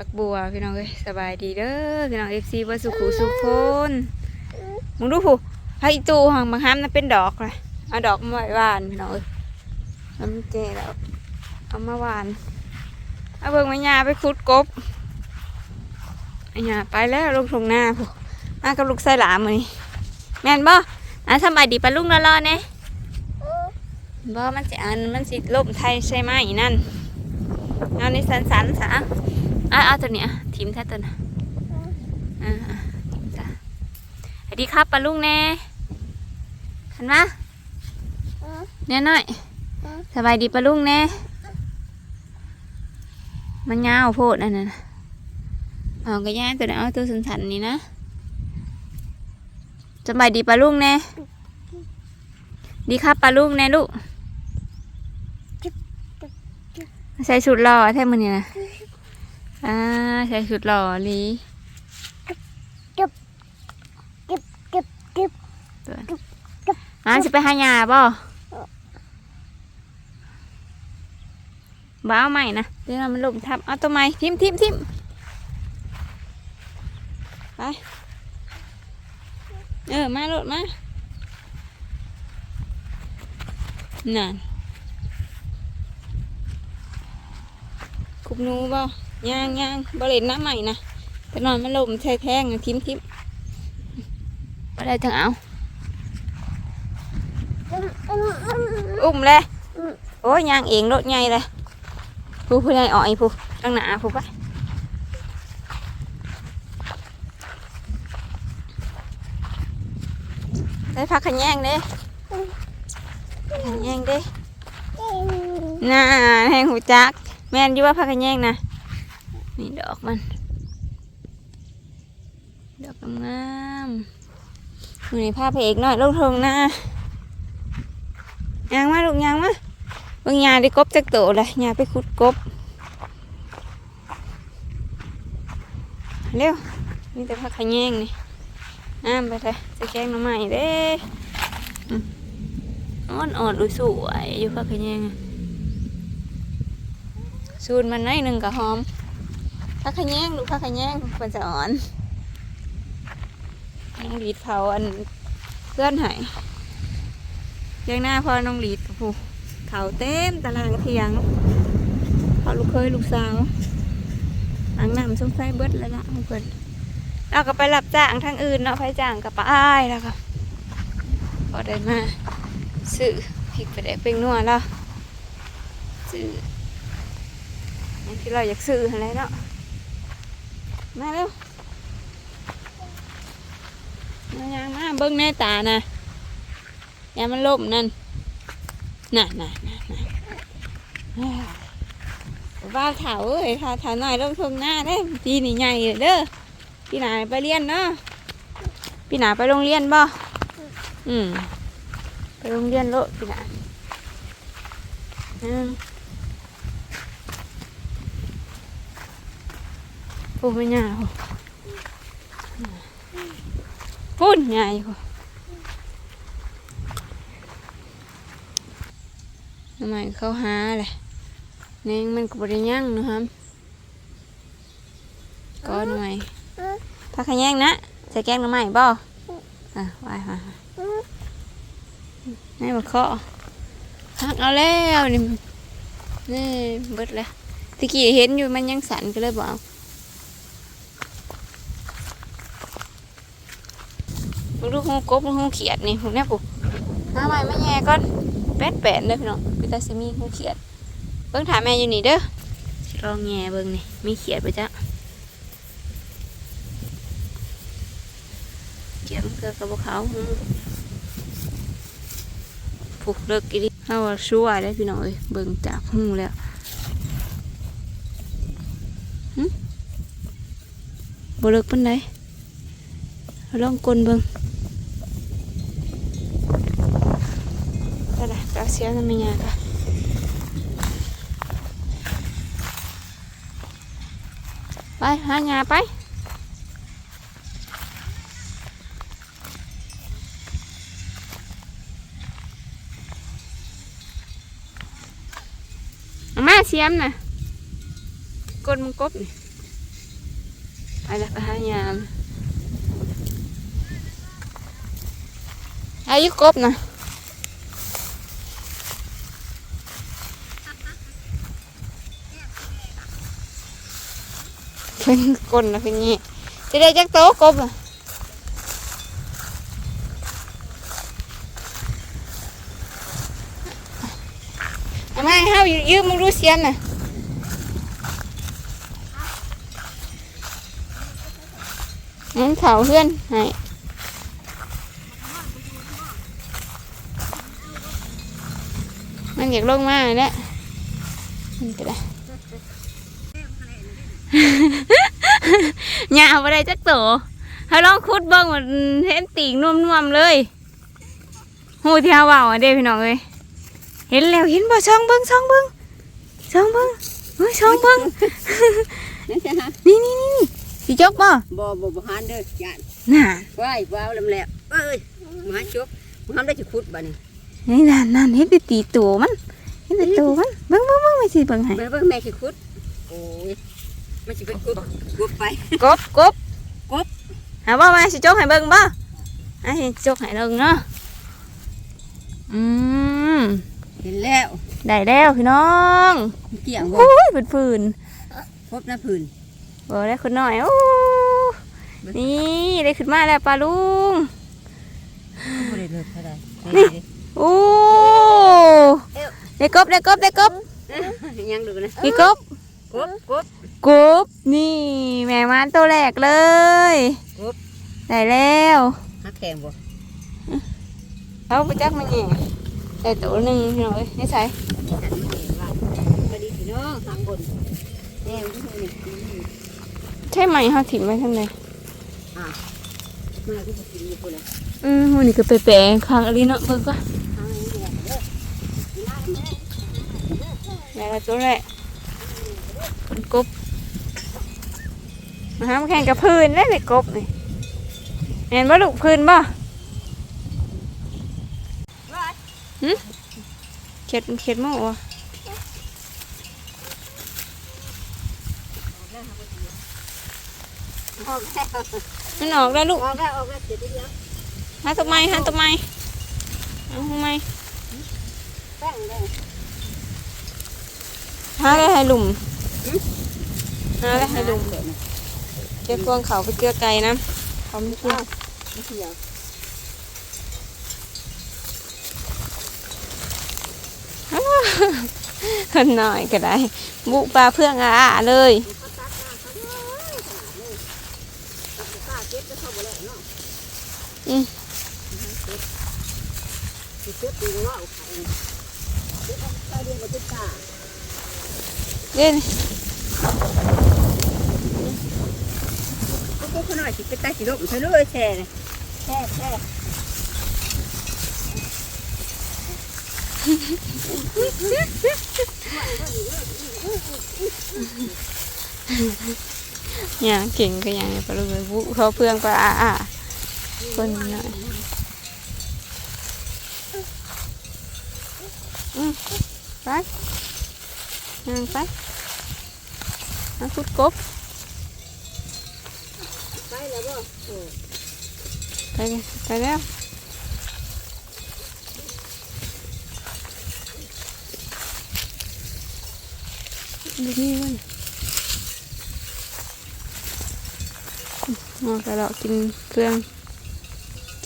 ผักบัวพี่น้องเอ้ยสบายดีเด้อพี่น้องเอฟซีว่าสุขุสุขนมึงดูผู้ไผ่ตูหังบางห้ามนั่นเป็นดอกเลยเอาดอกมาไว้หวานพี่น้องเอ้ยมันแก่แล้วเอามาหวานเอาเบิ่งมายาไปขุดกบไอ้ยาไปแล้วลงทงหน้าผู้มากับลูกไส้หลามมือนี่แม่นบ่อะสบายดีปะลุงรอๆเนี่ยบ่มันสิอันมันสิล่มไทยใช่ไหมนั่นเอาในสันสันสะ อะเอาตัวเนี้ยทิมแท้ตัวน่ะอ่าทิมจ้ะสวัสดีครับปลาลุงแน่เห็นไหมเนี่ยหน่อยสบายดีปลาลุงแน่มันยาวโพดอันนั้นน่ะเอากระย่าตัวนี้เอาตัวสันสันนี่นะสบายดีปลาลุงแน่ดีครับปลาลุงแน่ลูกใส่ชุดหล่อแท้มือนี่นะ อ่าใส่ชุดหล่อลีจึ๊บจึ๊บจึ๊บอ่าสิไปหายาบ่บ้าเอาใหม่นะเดี๋ยวมันลมทับเอาตัวใหม่ทิมทิมทิมไปเออมาโลดมานั่นคุบหนูบ่ ย่างย่างบ่เล่นน้ำใหม่นะแต่นอนมันลมแท้แท้งทิมทิมบ่ได้จังเอาอุ้มเลยโอ้ยยางเองรถใหญ่เลยผู้ผู้ใหญ่อ่อยผู้ตั้งหนาผู้ไปได้พักขะแยงเด้ขะแยงเด้น่าแหงหูจัก แม่นยู่ว่าพักขะแยงนะ นี่ดอกมัน ดอกงามๆอยู่ในภาพพระเอกหน่อยลงทงหน้ายางมาลูกยางมาเบิ่งยาได้กบจักโตเลยยาไปขุดกบ เร็วมีแต่ผักขยงนี่น้ำไปเลยจะแกงหน้ำใหม่เด้ออ่อนอ่อนๆดูสวยอยู่ผักขยงสูตรมันน้อยหนึ่งกับหอม ผักขะแยงลูกผักขะแยงมันจะอ่อนยังดีดเผาอันเพื่อนหายเทียงหน้าพ่อน้องหลีดผู้เขาเต็มตารางเทียงพอลูกเคยลูกสาวหลังน้ำสงสัยเบิดแล้วละเพิ่นเราก็ไปรับจ้างทางอื่นเนาะไปจ้างกับป้าอ้ายแล้วก็พอได้มาซื้อพริกไปได้เป็นนัวแล้วซื้อที่เราอยากซื้ออะไรเนาะ มาเร็วมายังมาเบิ้งในตานะอย่ามันล่มนั่นน่ะน่ะน่ะน่ะอ้าว่าเถาเอ้ยถ้าเถาหน่อยลงทงหน้าได้ปีนี่ใหญ่เลยเด้อพี่หนาไปเรียนเนาะพี่หนาไปโรงเรียนบ่อืมไปโรงเรียนโลพี่หนาอืม พูดไม่ยากพูดใหญ่พูทำไมเขาหาเลยแนงมันก็บริยั่งนะครับก็หน่อยพักขะแยงนะใส่แกงน้ำใหม่บ่อะไปมาให้มาเคาะพักเอาแล้วนี่นี่เบิดแล้วตะกี้เห็นอยู่มันยังสั่นก็เลยบอก เอาพวกลูกหูกบลูกหูเขียดนี่พวกเนี้ยปุ๊หาใหม่มาแย่ก่อนแปดแปดเด้พี่น้องพี่ตาซิมีหูเขียด เบิ่งถามแม่อยู่นี่เด้อสิลองแง่เบิ่งนี่มีเขียดไปจ้ะเขียดมันเกิดกับพวกเขาผูกเลิกกี่ดิเอาช่วยได้พี่น้องเอ้ยเบิ่งจากหูแล้วบ่เลิกปานใดเอา ลองกลนเบิ่งก็ได้กเสียน้ำมันยาค่ะไปหายาไปมาเสียมนะกดมึงกบนี่ไปล้วไปหายา อายุกบนะเป็นกลนะเป็นงี้จะได้จักโตะกบอะเอามาเฮายืมมึงรู้เสียนน่ะงั้นเขาเพื่อนให้ มันอยากลงมาแล้วมันก็ได้หยาบอะไรจักโตถ้าลองคุดเบิ้งมันเห็นตีงนุ่มๆเลยหูที่เฮาเว่าอะเด้พี่น้องเอ้ยเห็นแล้วเห็นบ่ช่องเบิ้งช่องเบิ้งช่องเบิ้งเฮ้ยช่องเบิ้งนั่นใช่ฮะนี่นี่นี่นี่สิจกบ่บ่บ่บ่หันเด้อยานน่ะว้ายว้าวลำแหลบเอ้ยมาหาจุกมาทำได้จะขุดบ่นี่ นี่นั่นนั่นเห็นแต่ตีตัวมันเห็นแต่ตัวมันเบิ้งเบิ้งเบิ้งไม่สิเบิ้งให้แม่เบิ่งแม่สิขุดโอ้ยมันสิไปขุดขุดไปกบกบกบหาว่ามาสิจกให้เบิ้งบ่อะสิจกให้เบิ่งเนาะอืมเห็นแล้วได้แล้วพี่น้องเกี่ยงบ่โอ้ยฝืนพบหน้าพื้นๆบ่ได้คนน้อยโอ้นี่ได้ขึ้นมาแล้วปลาลุงบ่ ได้เลิกเท่าใดโอ้ได้กบได้กบได้กบยังดูนะกี่กบกบกบกบนี่แม่มานตัวแรกเลยกบได้แล้วหักแข็งบ่เอาไปจักมันนี่ได้ตัวหนึ่งพี่น้องเอ้ยนี่ใส่ก็ดีพี่น้องทางบนแน่มันที่นี่ใช่ไหมเขาถิ่มไว้ข้างใน มาที่กินอยู่เลยอืมวันนี้ก็ไปแปะข้างอะไรเนาะเบิ่งก็แม่ละตัวแรกเป็นกบมาหามาแข่งกับพื้นได้เลยกบนี่เห็นบ่ลูกพื้นบ่หึเข็ดเข็ดหม้อวะออกแล้ว มันออกแล้วลูกออกแล้วออกแล้วเดี๋ยวเดี๋ยวหาตัวไม้หาตัวไม้เอาทำไมแป้งเลยหาอะไรให้หลุมหาอะไรให้หลุมเก็บพวงเขาไปเกลือไก่นะเขาไม่กินไม่เกี่ยวคนหน่อยก็ได้บุปลาเพื่องอาอาเลย ป้าเก็บจะเข้าบ่แล้วเนาะ อืมเก็บดีว่าเอาไข่เก็บเอาไปเรียนกตาเด่นก็หน่อยสิไปใต้สิลบใช่เลยแช่เลยแช่แช่อย่างเก่งก็อย่างนี้ปลาลูกเลยบุเขาเพื่องก็อาอา คนหน่อยอืมไปย่างไปมาพุดก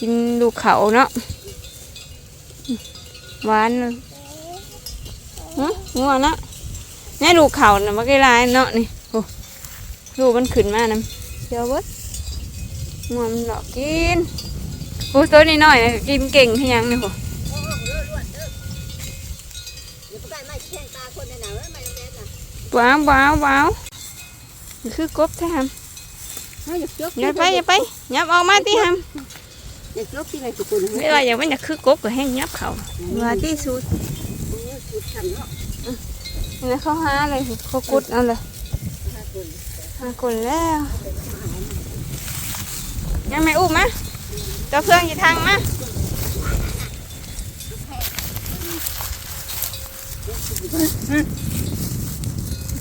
กันไปแล้วดูนี่มันมากระดอกกินเครื่องกินลูกเขาเนาะหวานเลยฮะงัวนะแน่ลูกเขาน่ะมันก็ลายเนาะนี่โอ้ลูกมันขึ้นมานะเดี๋ยวเบิดงัวมันดอกกินโอ้ตัวนี้น้อยนะกินเก่งที่ยังนี่โหโอ้เลือดเลือดเด้อเดี๋ยวไปไม่แช่งตาคนในหนังแล้วไม่ต้องเล่นน่ะว้าวว้าวว้าวนี่คือกบแท้ฮัมเฮ้ยอย่าเลือกอย่าไปอย่าไปยับออกมาที่ฮัม อย่าเลือกที่ไหนสุกุลไม่ว่าอย่างมันอยากคือกบก็ให้ยับเขาว่าที่สุดสุดฉันเนาะนี่เขาหาเลยเขากุดเอาเลยห้าคนหาคนแล้วยังไม่อุ้มมะเจ้าเครื่องอยู่ทางมา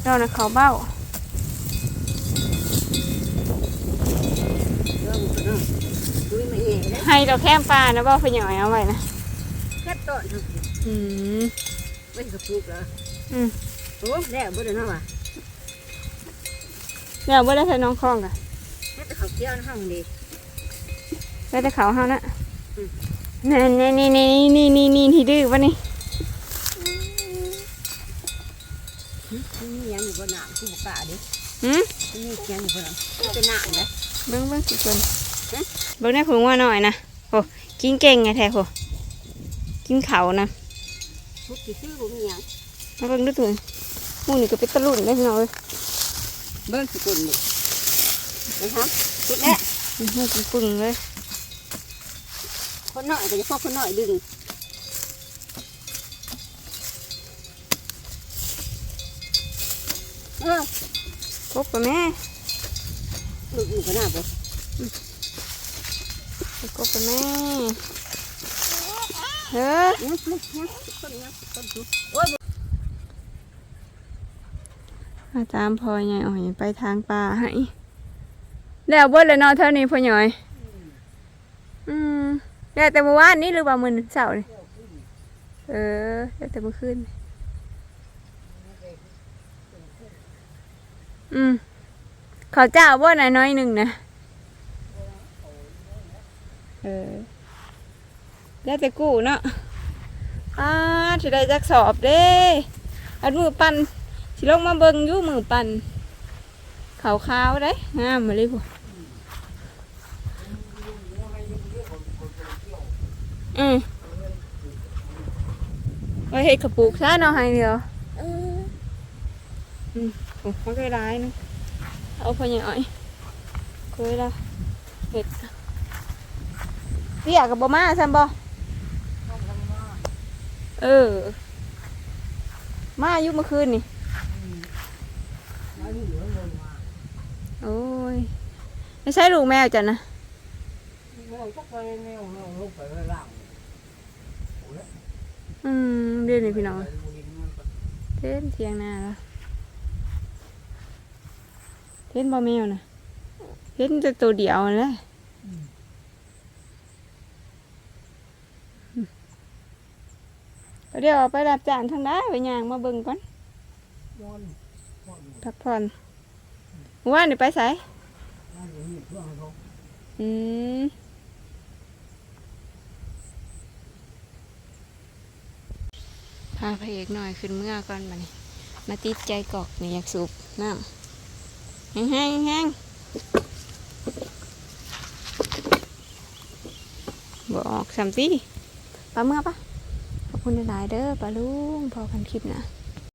เราน่ะเขาเบ้าน ให้เราแค่ปลานะบ่พะหน่อยเอาไว้นะแค่ต้นอืมไม่กระปุกเหรออืมโอ้แล้วบ่ได้เนาะว่ะเดี๋ยวบ่ได้ใส่น้องคล้องกะแค่แต่เขาเกี่ยวในห้องดีได้แต่เขาเฮานะอืมนี่นี่นี่นี่นี่นี่นี่ที่ดื้อปะนี่นี่ยังอยู่บนหนามที่บุกกาดิหืมนี่ยังอยู่บนหนามเป็นหนามนะเบิ่งเบิ่งทุกคน เบิ่งได้ผงว่าหน่อยนะโอ้กินเก่งไงแท้โหกินเขานะพุกที่ชื่อบ่มีหยังมาเบิ่งดูถุงหมูนี่ก็เป็นตะลุ่นได้พี่น้องเอ้ยเบิ่งสกุลนี่นะครับคิดแล้วอื้อหือปึ้งๆเลย คนน้อยก็จะพอคนน้อยดึงเออครบปะแม่ลูกอยู่ก็น่าบ่ ครบปแม่เฮ้อยังยังยังคนยังคนดูโอ้ยมาตามพ่อใหญ่อ่อยไปทางป่าให้แล้วเบิดเลยนาะเท่านี้พ่อใหญ่อืมแล้แต่เมื่อวานนี้หรือว่ามื้อเสาร์นี่เออแล้แต่เมื่อคืนอืมเขาเจ้าบ่น่ะน้อยหนึ่งนะ เออแล้วแต่กู้เนาะอ่าสิได้จักสอบเด้อันมือปั่นสิลงมาเบิ่งอยู่มือปั่นขาวขาวๆได้งามมาเลยพวกอืมไว้เฮ็ดกระปุกซะเนาะให้เดียวเออโอ้มันก็ร้ายนะเอาพอยังอ้อยเคยละเห็ด เรียกกับบ่มาซัมบ่เออ มาอยู่เมื่อคืนนี่โอ้ยไม่ใช่ลูกแมวจ้ะนะอืมเดี๋ยวนี้พี่น้องเต้นเทียงหน้าแล้วเต้นบ่แมวนะเต้นแต่ตัวเดียวนั่นแหละ เดี๋ยวไปรับจานทางได้ไปย่างมาเบิ่งก่อนพักผ่อนว่านนี่ไปไสอืมพาพระเอกหน่อยขึ้นเมื่อก่อนมานี่มาติดใจกอกนี่อยากสูบน้ำแห้งแห้งแห้งบอกสามสิปลาเมื่อปะ คุณหลายเด้อปลาลุงพอกันคลิปนะ